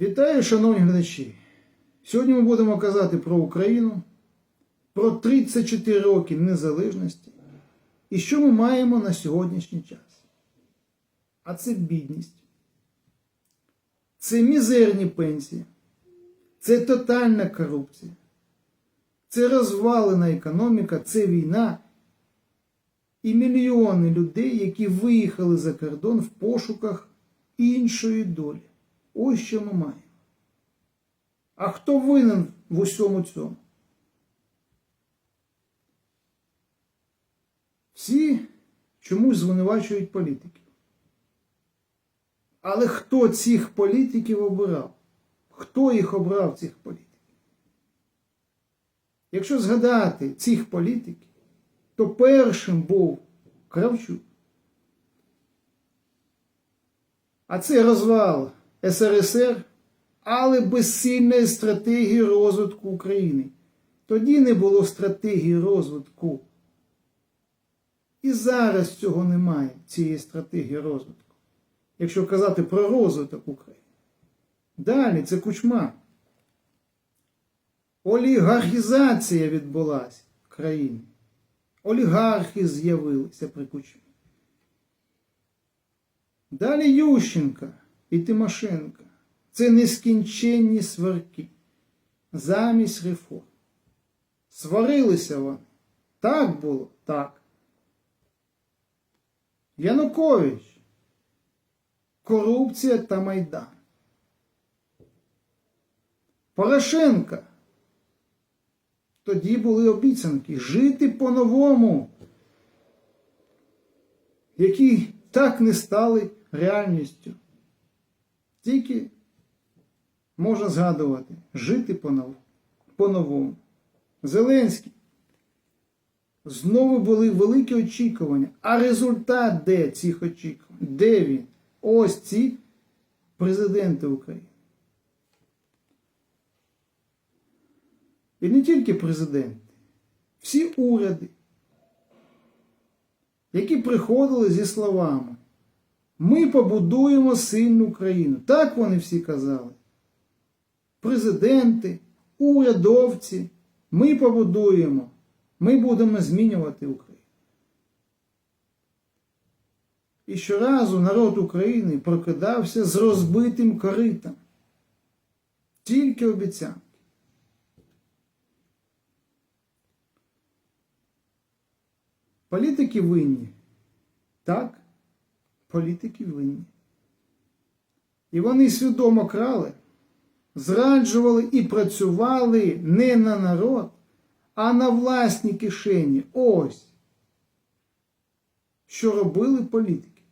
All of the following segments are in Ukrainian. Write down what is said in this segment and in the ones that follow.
Вітаю, шановні глядачі! Сьогодні ми будемо казати про Україну, про 34 роки незалежності і що ми маємо на сьогоднішній час. А це бідність, це мізерні пенсії, це тотальна корупція, це розвалена економіка, це війна і мільйони людей, які виїхали за кордон в пошуках іншої долі. Ось що ми маємо. А хто винен в усьому цьому? Всі чомусь звинувачують політиків. Але хто цих політиків обирав? Хто їх обрав, цих політиків? Якщо згадати цих політиків, то першим був Кравчук. А це розвал СРСР, але без сильної стратегії розвитку України. Тоді не було стратегії розвитку. І зараз цього немає, цієї стратегії розвитку. Якщо казати про розвиток України. Далі це кучма. Олігархізація відбулася в країні. Олігархи з'явилися при кучмі. Далі Ющенка і Тимошенка. Це нескінченні сварки замість реформ. Сварилися вони. Так було? Так. Янукович. Корупція та Майдан. Порошенка. Тоді були обіцянки жити по-новому, які так не стали реальністю. Тільки можна згадувати жити по-нов- по-новому. Зеленський. Знову були великі очікування. А результат де цих очікувань? Де він? Ось ці президенти України. І не тільки президенти, всі уряди, які приходили зі словами Ми побудуємо сильну країну. Так вони всі казали. Президенти, урядовці, ми побудуємо, ми будемо змінювати Україну. І щоразу народ України прокидався з розбитим коритом. Тільки обіцянки. Політики винні. Так, політики винні. І вони свідомо крали, зраджували і працювали не на народ, а на власні кишені. Ось. Що робили політики,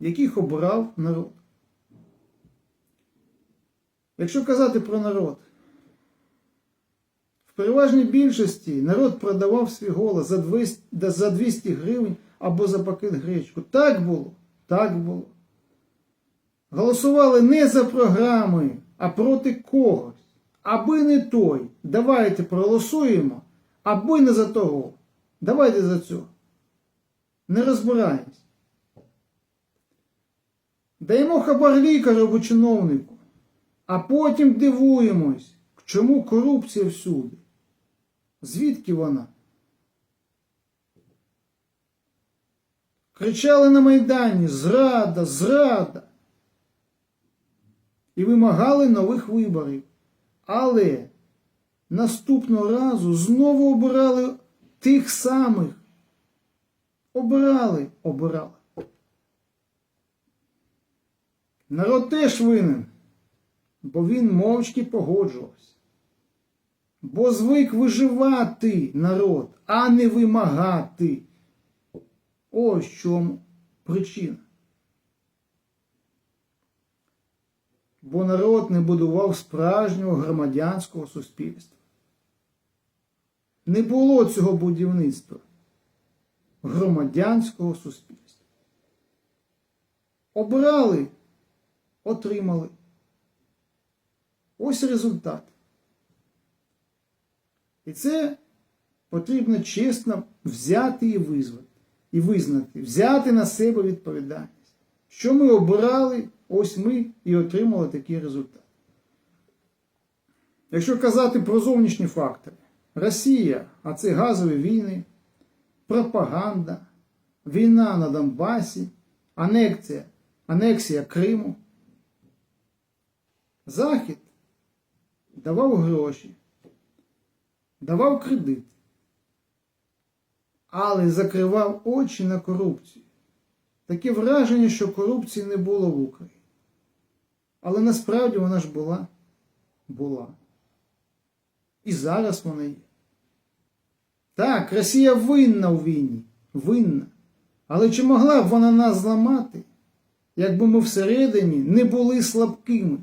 яких обрав народ. Якщо казати про народ, в переважній більшості народ продавав свій голос за 200, за 200 гривень або за пакет гречку. Так було, так було. Голосували не за програми, а проти когось. Аби не той, давайте проголосуємо, аби не за того. Давайте за цього. Не розбираємось. Даємо хабар лікарю або чиновнику, а потім дивуємось, чому корупція всюди. Звідки вона? Кричали на Майдані Зрада, зрада. І вимагали нових виборів. Але наступного разу знову обирали тих самих. Обирали, обирали. Народ теж винен, бо він мовчки погоджувався. Бо звик виживати народ, а не вимагати. Ось в чому причина. Бо народ не будував справжнього громадянського суспільства. Не було цього будівництва громадянського суспільства. Обрали, отримали. Ось результат. І це потрібно чесно взяти і визвати, і визнати, взяти на себе відповідальність. Що ми обирали ось ми і отримали такий результат. Якщо казати про зовнішні фактори, Росія, а це газові війни, пропаганда, війна на Донбасі, анексія, анексія Криму. Захід давав гроші, давав кредит, але закривав очі на корупцію. Таке враження, що корупції не було в Україні. Але насправді вона ж була. Була. І зараз вона є. Так, Росія винна у війні. Винна. Але чи могла б вона нас зламати, якби ми всередині не були слабкими?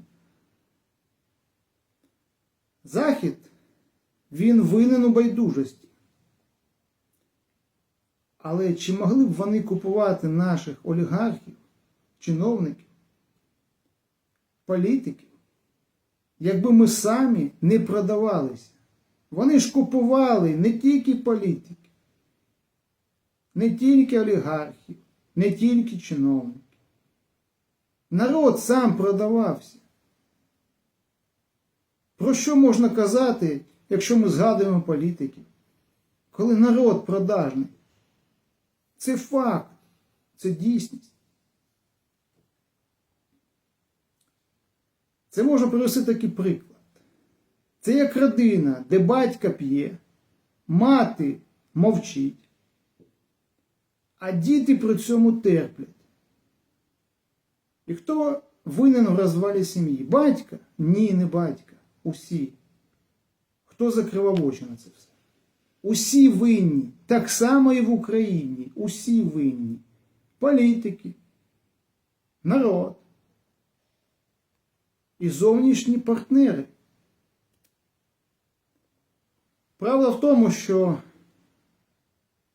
Захід, він винен у байдужості. Але чи могли б вони купувати наших олігархів, чиновників, політиків, якби ми самі не продавалися? Вони ж купували не тільки політики, не тільки олігархів, не тільки чиновників. Народ сам продавався. Про що можна казати, якщо ми згадуємо політиків? Коли народ продажний? Це факт, це дійсність. Це можна привести такий приклад. Це як родина, де батька п'є, мати мовчить, а діти при цьому терплять. І хто винен в розвалі сім'ї? Батька? Ні, не батька. Усі. Хто закривав очі на це все? Усі винні, так само і в Україні. Усі винні. Політики, народ і зовнішні партнери. Правда в тому, що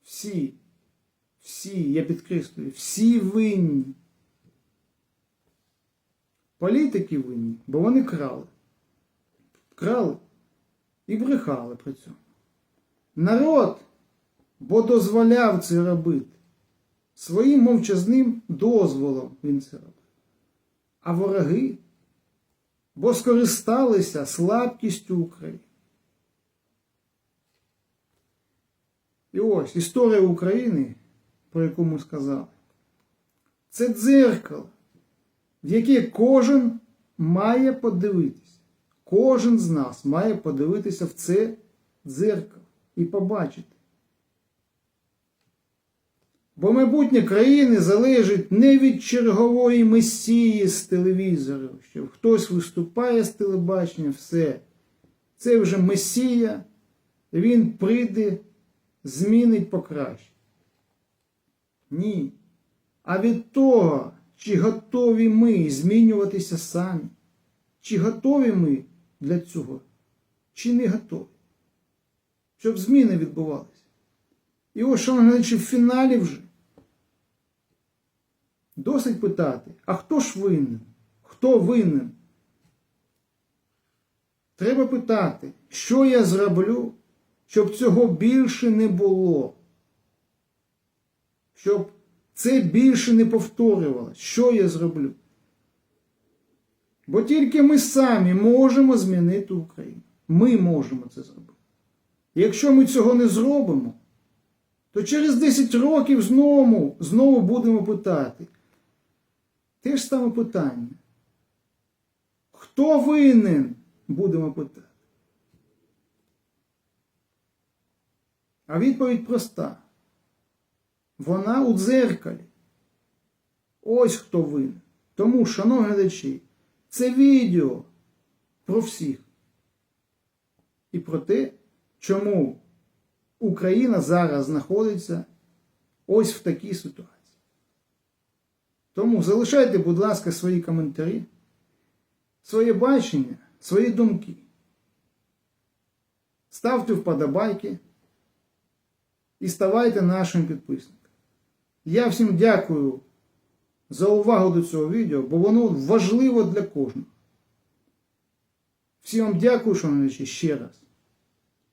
всі, всі, я підкреслюю, всі винні. Політики винні, бо вони крали. Крали і брехали при цьому. Народ, бо дозволяв це робити. Своїм мовчазним дозволом він це робив. А вороги, бо скористалися слабкістю України. І ось історія України, про яку ми сказали, це дзеркало, в яке кожен має подивитися. Кожен з нас має подивитися в це дзеркало і побачити. Бо майбутнє країни залежить не від чергової месії з телевізору, що хтось виступає з телебачення, все. Це вже месія, він прийде, змінить покраще. Ні. А від того, чи готові ми змінюватися самі, чи готові ми для цього, чи не готові, щоб зміни відбувалися. І ось, шановні глядачі, в фіналі вже досить питати, а хто ж винен? Хто винен? Треба питати, що я зроблю, щоб цього більше не було. Щоб це більше не повторювалося. Що я зроблю? Бо тільки ми самі можемо змінити Україну. Ми можемо це зробити. І якщо ми цього не зробимо, то через 10 років знову, знову будемо питати. Те ж саме питання. Хто винен? Будемо питати. А відповідь проста. Вона у дзеркалі. Ось хто винен. Тому, шановні глядачі, це відео про всіх. І про те, чому Україна зараз знаходиться ось в такій ситуації. Тому залишайте, будь ласка, свої коментарі, своє бачення, свої думки. Ставте вподобайки і ставайте нашим підписником. Я всім дякую за увагу до цього відео, бо воно важливо для кожного. Всім вам дякую, шановні, ще раз.